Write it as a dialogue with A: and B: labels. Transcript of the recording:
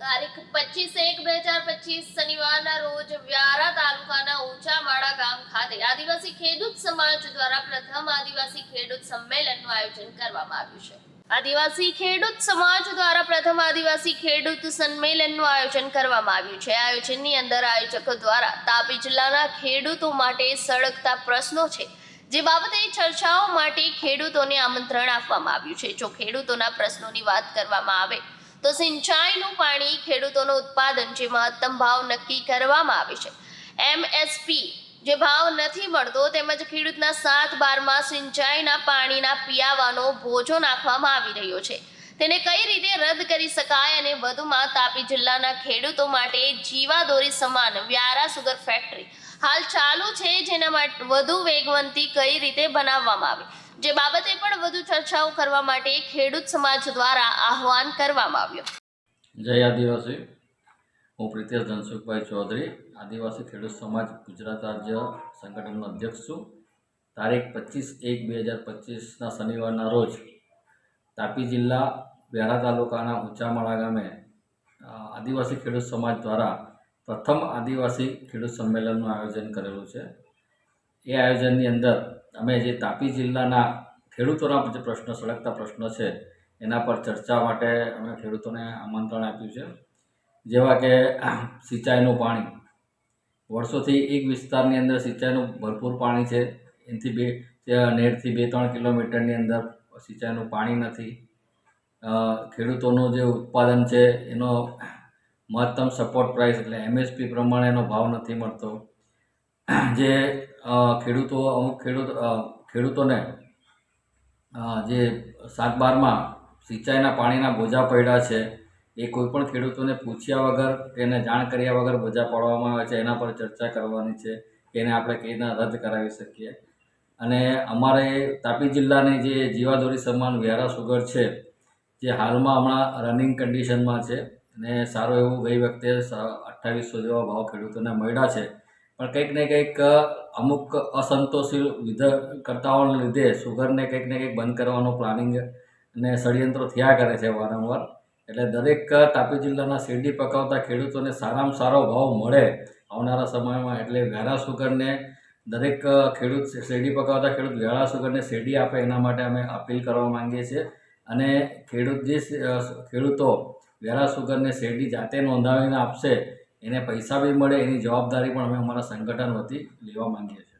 A: તારીખ પચીસ એક બે હજાર પચીસ શનિવારના રોજ વ્યારા તાલુકાના ઊંચાવાડા ગામ ખાતે આદિવાસી ખેડૂત સમાજ દ્વારા પ્રથમ આદિવાસી ખેડૂત સંમેલનનું આયોજન કરવામાં આવ્યું છે. આદિવાસી ખેડૂત સમાજ દ્વારા પ્રથમ આદિવાસી ખેડૂત સંમેલનનું આયોજન કરવામાં આવ્યું છે. આયોજનની અંદર આયોજકો દ્વારા તાપી જિલ્લાના ખેડૂતો માટે સળગતા પ્રશ્નો છે. જે બાબતે ચર્ચાઓ માટે ખેડૂતોને આમંત્રણ આપવામાં આવ્યું છે. જો ખેડૂતોના પ્રશ્નોની વાત કરવામાં આવે તો સિંચાઈનું પાણી ખેડૂતોનું ઉત્પાદન જે મહત્તમ ભાવ નક્કી કરવામાં આવે છે. એમએસપી જે ભાવ નથી મળતો, તેમજ ખેડૂતના સાત બારમાં સિંચાઈના પાણીના પીયાવાનો ભોજો નાખવામાં આવી રહ્યો છે. તેને કઈ રીતે રદ કરી શકાય અને વધુમાં તાપી જિલ્લાના ખેડૂતો માટે જીવાદોરી સમાન વ્યારા સુગર ફેક્ટરી હાલ ચાલુ છે, જેના માટે વધુ વેગવંતી કઈ રીતે બનાવવામાં આવે? જે બાબતે પણ વધુ ચર્ચાઓ કરવા માટે ખેડૂત સમાજ દ્વારા આહવાન કરવામાં આવ્યું.
B: જય આદિવાસી. હું પ્રિતેશ ધનસુખભાઈ ચૌધરી, આદિવાસી ખેડૂત સમાજ ગુજરાત રાજ્ય સંગઠનનો અધ્યક્ષ છું. તારીખ પચીસ એક બે હજાર પચીસના શનિવારના રોજ તાપી જિલ્લા બેરા તાલુકાના ઊંચામાળા ગામે આદિવાસી ખેડૂત સમાજ દ્વારા પ્રથમ આદિવાસી ખેડૂત સંમેલનનું આયોજન કરેલું છે. એ આયોજનની અંદર અમે જે તાપી જિલ્લાના ખેડૂતોના જે પ્રશ્નો, સળગતા પ્રશ્નો છે, એના પર ચર્ચા માટે અમે ખેડૂતોને આમંત્રણ આપ્યું છે. જેવા કે સિંચાઈનું પાણી. વર્ષોથી એક વિસ્તારની અંદર સિંચાઈનું ભરપૂર પાણી છે. એનાથી બે નેરથી બે ત્રણ કિલોમીટરની અંદર સિંચાઈનું પાણી નથી. ખેડૂતોનું જે ઉત્પાદન છે, એનો મહત્તમ સપોર્ટ પ્રાઇસ એટલે એમએસપી પ્રમાણે એનો ભાવ નથી મળતો. જે ખેડૂતો, અમુક ખેડૂત ખેડૂતોને જે સાત બારમાં સિંચાઈના પાણીના બોજા પડ્યા છે, એ કોઈપણ ખેડૂતોને પૂછ્યા વગર એને જાણ કર્યા વગર બોજા પાડવામાં આવે છે, એના પર ચર્ચા કરવાની છે, એને આપણે કઈ રીતના રદ કરાવી શકીએ. અને અમારે તાપી જિલ્લાની જે જીવાદોરી સમાન વ્યારા સુગર છે, જે હાલમાં હમણાં રનિંગ કન્ડિશનમાં છે, અને સારું એવું ગઈ વખતે અઠ્ઠાવીસો જેવા ભાવ ખેડૂતોને મળ્યા છે પણ કંઈક ને કંઈક અમુક અસંતોષી કરતાઓને લીધે સુગરને કંઈક ને કંઈક બંધ કરવાનું પ્લાનિંગ અને ષડયંત્રો થયા કરે છે વારંવાર. એટલે દરેક તાપી જિલ્લાના શેરડી પકાવતા ખેડૂતોને સારામાં સારો ભાવ મળે આવનારા સમયમાં. એટલે વેરા સુગરને દરેક ખેડૂત, શેરડી પકાવતા ખેડૂત વેળા સુગરને શેરડી આપે એના માટે અમે અપીલ કરવા માંગીએ છીએ. અને ખેડૂત જે ખેડૂતો વેરા સુગરને શેરડી જાતે નોંધાવીને આપશે એને પૈસા બી મળે એની જવાબદારી પણ અમે અમારા સંગઠન વતી લેવા માંગીએ છીએ.